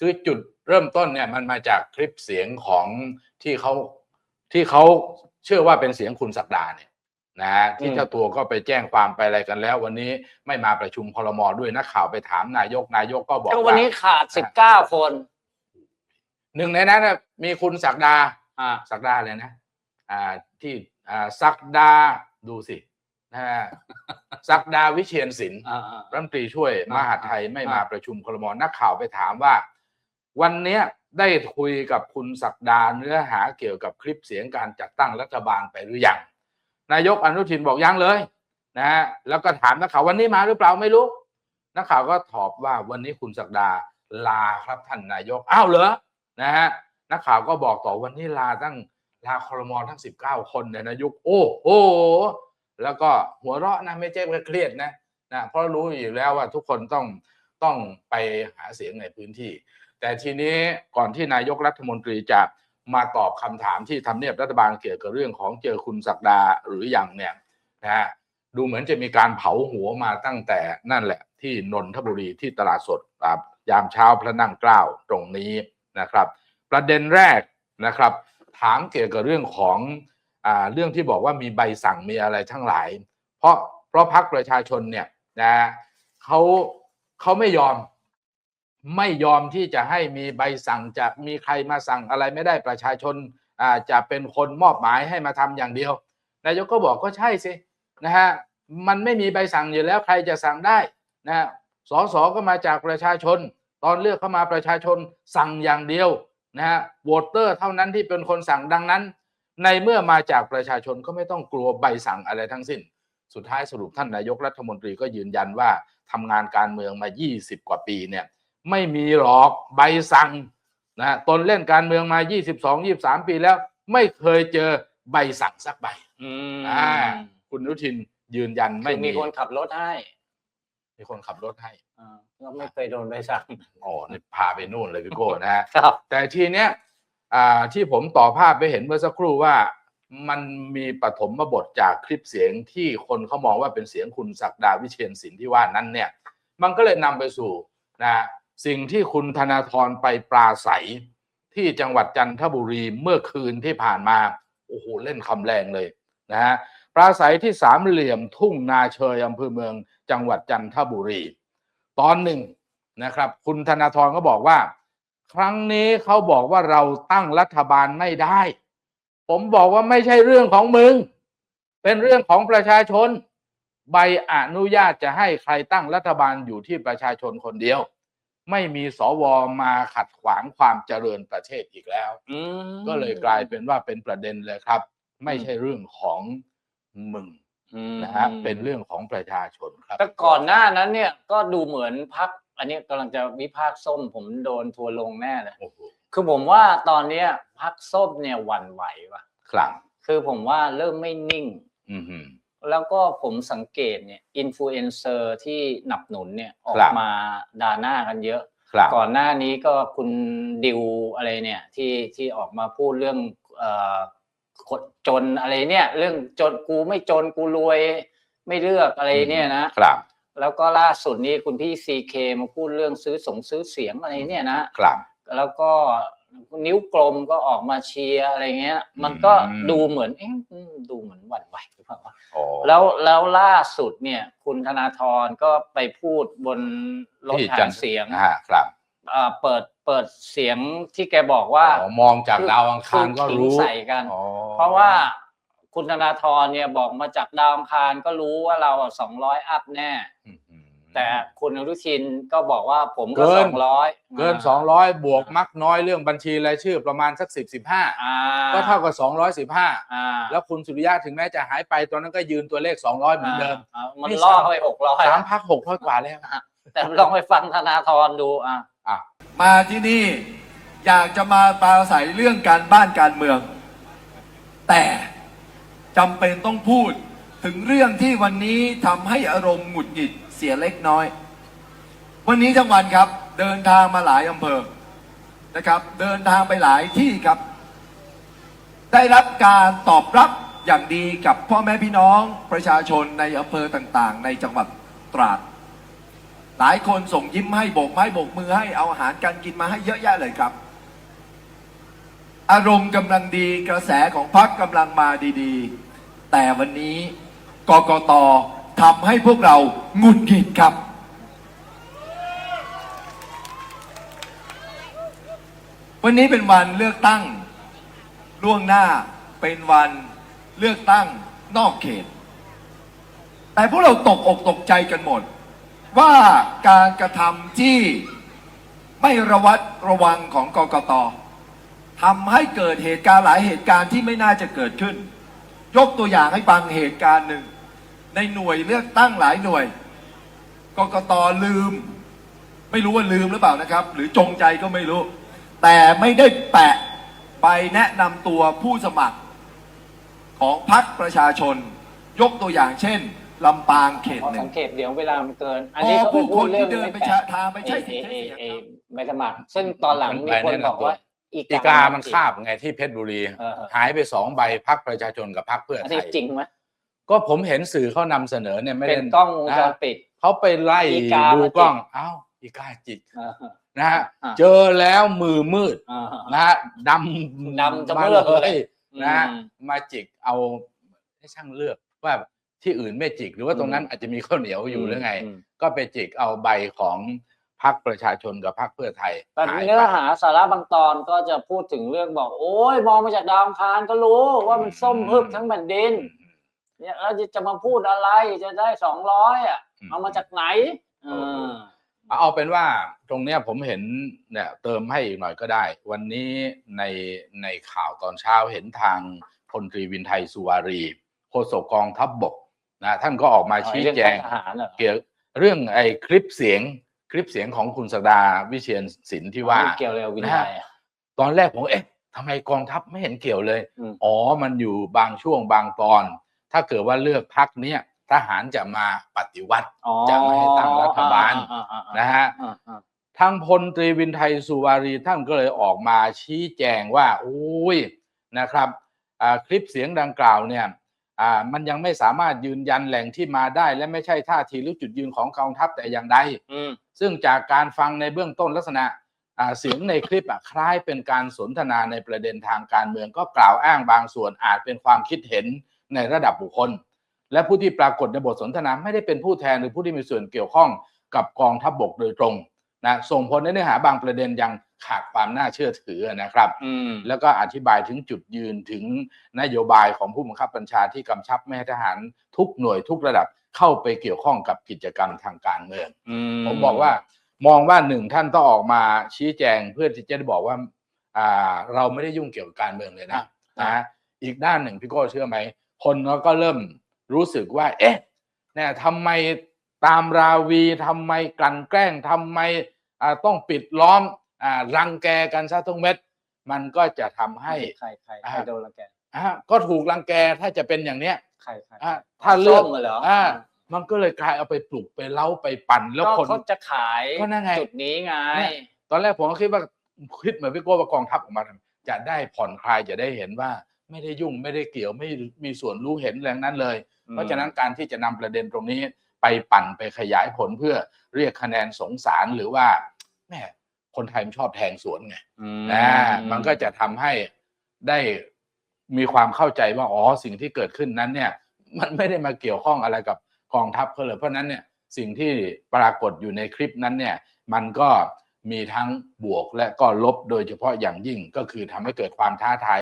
คือจุดเริ่มต้นเนี่ยมันมาจากคลิปเสียงของที่เขาที่เขาเชื่อว่าเป็นเสียงคุณศักดาเนี่ยนะฮะที่อืมเจ้าตัวก็ไปแจ้งความไปอะไรกันแล้ว วันนี้ไม่มาประชุมคลมด้วยนักข่าวไปถามนายกนายกก็บอกก็วันว่านี้ขาดสิบเก้าคน หนึ่งในนั้นน่ะมีคุณศักดาอ่าศักดาเลยนะ อ่าที่อ่าศักดาดูสินะฮะศักดาวิเชียนศิลป์อ่าอ่ารัฐมนตรีช่วยมหาดไทยไม่อ่ามมาประชุมคลมนักข่าวไปถามว่า วันนี้ได้คุยกับคุณศักดาเนื้อหาเกี่ยวกับคลิปเสียงการจัดตั้งรัฐบาลไปหรือยังนายกอนุทินบอกยังเลยนะฮะแล้วก็ถามนักข่าววันนี้มาหรือเปล่าไม่รู้นักข่าวก็ตอบว่าวันนี้คุณศักดาลาครับท่านนายกอ้าวเหรอนะฮะนักข่าวก็บอกต่อวันนี้ลาตั้งลาคอรมอทั้งสิบเก้าคนเนี่ยนายกโอ้โหแล้วก็หัวเราะนะไม่ใช่เครียดนะนะเพราะรู้อยู่แล้วว่าทุกคนต้องต้องไปหาเสียงในพื้นที่ แต่ทีนี้ก่อนที่นายกรัฐมนตรีจะมาตอบคำถามที่ทำเนียบรัฐบาลเกี่ยวกับเรื่องของเจอคุณศักดาหรือยังเนี่ยนะฮะดูเหมือนจะมีการเผาหัวมาตั้งแต่นั่นแหละ ที่นนทบุรีที่ตลาดสดยามเช้าพระนั่งเกล้าตรงนี้นะครับ ประเด็นแรกนะครับ ถามเกี่ยวกับเรื่องของอเรื่องที่บอกว่ามีใบสั่งมีอะไรทั้งหลาย เพราะเพราะพักประชาชนเนี่ยนะเขาเขาไม่ยอม ไม่ยอมที่จะให้มีใบสั่งจะมีใครมาสั่งอะไรไม่ได้ประชาชนอาจะเป็นคนมอบหมายให้มาทำอย่างเดียวนายกก็บอกก็ใช่สินะฮะมันไม่มีใบสั่งอยู่แล้วใครจะสั่งได้นะฮะสสก็มาจากประชาชน ตอนเลือกเข้ามาประชาชนสั่งอย่างเดียวนะฮะโหวตเตอร์เท่านั้นที่เป็นคนสั่งดังนั้น ในเมื่อมาจากประชาชนก็ไม่ต้องกลัวใบสั่งอะไรทั้งสิ้น สุดท้ายสรุปท่านนายกรัฐมนตรีก็ยืนยันว่าทำงานการเมืองมา 20 กว่าปีเนี่ย ไม่มีหรอกใบสั่งนะตนเล่นการเมืองมา 22 23 ปีแล้ว ไม่เคยเจอใบสั่งสักใบอืมอ่าคุณอนุทินยืนยันไม่ไม่มีคนขับรถให้ มีคนขับรถให้อ่าก็ไม่เคยโดนใบสั่งอ๋อนี่พาไปนู่นเลยพี่โก้นะฮะครับแต่ทีเนี้ยอ่าที่ผมต่อภาพไปเห็นเมื่อสักครู่ว่ามันมีปฐมบทจากคลิปเสียงที่คนเขามองว่าเป็นเสียงคุณศักดาวิเชียนศิลป์ที่ว่านั้นเนี่ย มันก็เลยนำไปสู่นะ สิ่งที่คุณธนาธรไปปราศัย ที่จังหวัดจันทบุรีเมื่อคืนที่ผ่านมาโอ้โหเล่นคำแรงเลยนะฮะปราศัยที่สามเหลี่ยมทุ่งนาเชยอำเภอเมืองจังหวัดจันทบุรี ตอนหนึ่งนะครับ คุณธนาธรก็บอกว่า ครั้งนี้เขาบอกว่าเราตั้งรัฐบาลไม่ได้ ผมบอกว่าไม่ใช่เรื่องของมึง เป็นเรื่องของประชาชน ใบอนุญาตจะให้ใครตั้งรัฐบาลอยู่ที่ประชาชนคนเดียว ไม่มีสวมาขัดขวางความเจริญประเทศอีกแล้วอืมก็เลยกลายเป็นว่าเป็นประเด็นเลยครับ ไม่ใช่เรื่องของมึงอืมนะฮะเป็นเรื่องของประชาชนครับ แต่ก่อนหน้านั้นเนี่ยก็ดูเหมือนพัก อันนี้กำลังจะวิพากษ์ส้ม ผมโดนทัวร์ลงแน่เลยโอ้โหคือผมว่าตอนเนี้ยพักส้มเนี่ยหวั่นไหวว่ะ ครั้งคือผมว่าเริ่มไม่นิ่งอือหือ แล้วก็ผมสังเกตเนี่ยอินฟลูเอนเซอร์ที่หนับหนุนเนี่ยออคกรับมาด่าหน้ากันเยอะครั้งก่อนหน้านี้ก็คุณดิวอะไรเนี่ยที่ที่ออกมาพูดเรื่องเอ่อคนจนอะไรเนี่ย เรื่องจนกูไม่จนกูรวยไม่เลือกอะไรเนี่ยนะครับ แล้วก็ล่าสุดนี้คุณพี่ซีเคมาพูดเรื่องซื้อสงซื้อเสียงอะไรเนี่ยนะครับ แล้วก็นิ้วกลมก็ออกมาเชียร์อะไรเงี้ย มันก็อืมดูเหมือนเอ๊ะอืมดูเหมือนหวั่นไหวหรือ เปล่าวะอ๋อ แล้วแล้วล่าสุดเนี่ย คุณธนาธรก็ไปพูดบนรถที่หาจันทเสียงอ่าครับเอ่อเปิดเปิดเสียงที่แกบอกว่าอ๋อมองจากดาวอังคารก็อขิงรู้ใส่กัน อ๋อเพราะว่าคุณธนาธรเนี่ยบอกมาจากดาวอังคารก็รู้ว่าเราสองร้อยอัพแน่ อื้อหือ แต่คุณอนุทินก็บอกว่าผมก็เกิสน องร้อยเกินสองร้อยบวกมักน้อยเรื่องบัญชีรายชื่อประมาณสักสิบสิบห้าอ่าก็เท่ากับสองร้อยสิบห้าอ่าแล้วคุณสุริยะถึงแม้จะหายไปตอนนั้นก็ยืนตัวเลขสองร้อยเหมือนเดิมอ่ามันนี่ล่อสาม เข้าไปหกร้อยสามพักหกร้อยกว่าแล้ว แต่ลองไปฟังธนาธรดูอะ อะ มาที่นี่อยากจะมาปราศัยเรื่องการบ้านการเมือง แต่จำเป็นต้องพูดถึงเรื่องที่วันนี้ทำให้อารมณ์หงุดหงิด เสียเล็กน้อย วันนี้ทั้งวันครับ เดินทางมาหลายอำเภอนะครับ เดินทางไปหลายที่ครับ ได้รับการตอบรับอย่างดีกับพ่อแม่พี่น้องประชาชนในอำเภอต่างๆ ในจังหวัดตราด หลายคนส่งยิ้มให้โบกไม้โบกมือให้เอาอาหารการกินมาให้เยอะแยะเลยครับ อารมณ์กำลังดีกระแสของพรรคกำลังมาดีๆ แต่วันนี้กกต ทำให้พวกเราหงุดหงิดครับ วันนี้เป็นวันเลือกตั้ง ล่วงหน้าเป็นวันเลือกตั้งนอกเขต แต่พวกเราตกอกตกใจกันหมด ว่าการกระทำที่ไม่ระวัดระวังของกกตทำให้เกิดเหตุการณ์หลายเหตุการณ์ที่ไม่น่าจะเกิดขึ้น ยกตัวอย่างให้ฟังเหตุการณ์หนึ่ง ในหน่วยเลือกตั้งหลายหน่วยกกตลืม ไม่รู้ว่าลืมหรือเปล่านะครับ หรือจงใจก็ไม่รู้ แต่ไม่ได้แปะไปแนะนำตัวผู้สมัคร ของพรรคประชาชน ยกตัวอย่างเช่นลำปางเขตเพราะหนึ่สังงเกตเดี๋ยวเวลามันเกิน อันนี้พอเขาผู้ไปคพูดนเรื่ที่องเดินไม่ไปแปะชะทางไปใช้สิทเอธิ์ใช้เอเสียงเอใบสมัคร ซึ่งตอนหลังมีคนบอกว่าอีอีกามันคาบไงที่เพชรบุรี เออหายไปสองใบพักประชาชนกับพักเพื่ออันไทนี้ยจริงไหม ก็ผมเห็นสื่อเขานำเสนอเนี่ยไม่เป็ได้นกล้องวงจรปิด เขาไปไล่อีกาดูมาจิก กล้องเอ้าอีกาจิกอ่านะฮะอ่า เจอแล้วมือมืดอ่านะฮะดำดำจะมาเลือกเลเลย ย นะฮะ อืม มาจิกเอาให้ช่างเลือกว่าที่อื่นไม่จิก หรือว่าตรงนั้นอืมอาจจะมีข้าวเหนียวอยู่หรือไงอืมก็ไปจิกเอาใบของพรรคประชาชนกับพรรคเพื่อไทยแต่หายเนื้อไปหาสาระบางตอนก็จะพูดถึงเรื่องบอก โอ้ยมองมาจากดาวอังคารก็รู้ว่ามันส้มพึบทั้งแผ่นดิน เนี่ยแล้วจะจะมาพูดอะไรจะได้สองร้อยอะอืมเอามาจากไหนเออเอาเป็นว่าตรงเนี้ยผมเห็นเนี่ยเติมให้อีกหน่อยก็ได้ วันนี้ในในข่าวตอนเช้าเห็นทางพลตรีวินไทยสุวารีโฆษกกองทัพบบกนะท่านก็ออกมาชี้แจงเรื่องของทหารเหรอเกี่ยวเรื่องไอ้คลิปเสียงคลิปเสียงของคุณสดาวิเชียนศิลป์ที่ว่าไม่เกี่ยวเลยกับวินัยอะตอนแรกผมเอ๊ะทำไมกองทัพไม่เห็นเกี่ยวเลยอืมอ๋อมันอยู่บางช่วงบางตอน ถ้าเกิดว่าเลือกพักเนี้ยทหารจะมาปฏิวัติอ๋อจะไม่ให้ตั้งรัฐบาลอ่อ่อ่อ่นะฮะอ่าอ่าทางพลตรีวินไทยสุวารีท่านก็เลยออกมาชี้แจงว่าโอ้ยนะครับอ่าคลิปเสียงดังกล่าวเนี่ยอ่ามันยังไม่สามารถยืนยันแหล่งที่มาได้ และไม่ใช่ท่าทีหรือจุดยืนของกองทัพแต่อย่างใดอืมซึ่งจากการฟังในเบื้องต้นลักษณะอ่าเสียงในคลิปอะคล้ายเป็นการสนทนาในประเด็นทางการเมืองก็กล่าวอ้างบางส่วนอาจเป็นความคิดเห็น ในระดับบุคคล และผู้ที่ปรากฏในบทสนทนาไม่ได้เป็นผู้แทนหรือผู้ที่มีส่วนเกี่ยวข้องกับกองทัพบบกโดยตรงนะส่งผลในเนื้อหาบางประเด็นยังขาดความน่าเชื่อถือนะครับอืมแล้วก็อธิบายถึงจุดยืนถึงนโยบายของผู้บังคับบัญชาที่กำชับไม่ให้ทหารทุกหน่วยทุกระดับเข้าไปเกี่ยวข้องกับกิจกรรมทางการเมืองอืผมบอกว่ามองว่าหนึ่งท่านต้องออกมาชี้แจงเพื่อที่จะได้บอกว่าอ่าเราไม่ได้ยุ่งเกี่ยวกับการเมืองเลยนะนะอีกด้านหนึ่งพี่โก้เชื่อไหม คนก็เริ่มรู้สึกว่า เอ๊ะเนี่ยทำไมตามราวีทำไมกลั่นแกล้งทำไมอ่าต้องปิดล้อมอ่ารังแกกันซะทุกเม็ด มันก็จะทำให้ใครใครอ่าใครโดนละแกอ่าก็ถูกรังแกถ้าจะเป็นอย่างเนี้ยใครใครอ่าถ้าเลือกส้มเหรออ่ามันก็เลยกลายเอาไปปลุกไปเล้าไปปั่นแล้วก็คนเขาจะขายก็นั่นไงจุดนี้ไงเนี่ยตอนแรกผมก็คิดว่าคิดเหมือนพี่โก้ว่ากองทัพออกมาทำจะได้ผ่อนคลายจะได้เห็นว่า ไม่ได้ยุ่งไม่ได้เกี่ยวไม่มีส่วนรู้เห็นแรงนั้นเลยอืมเพราะฉะนั้นการที่จะนำประเด็นตรงนี้ไปปั่นไปขยายผลเพื่อเรียกคะแนนสงสารหรือว่าแม่คนไทยมันชอบแทงสวนไงอืมนะมันก็จะทำให้ได้มีความเข้าใจว่าอ๋อสิ่งที่เกิดขึ้นนั้นเนี่ย มันไม่ได้มาเกี่ยวข้องอะไรกับกองทัพเขาเลย เพราะฉะนั้นเนี่ยสิ่งที่ปรากฏอยู่ในคลิปนั้นเนี่ย มันก็มีทั้งบวกและก็ลบโดยเฉพาะอย่างยิ่งก็คือทำให้เกิดความท้าทาย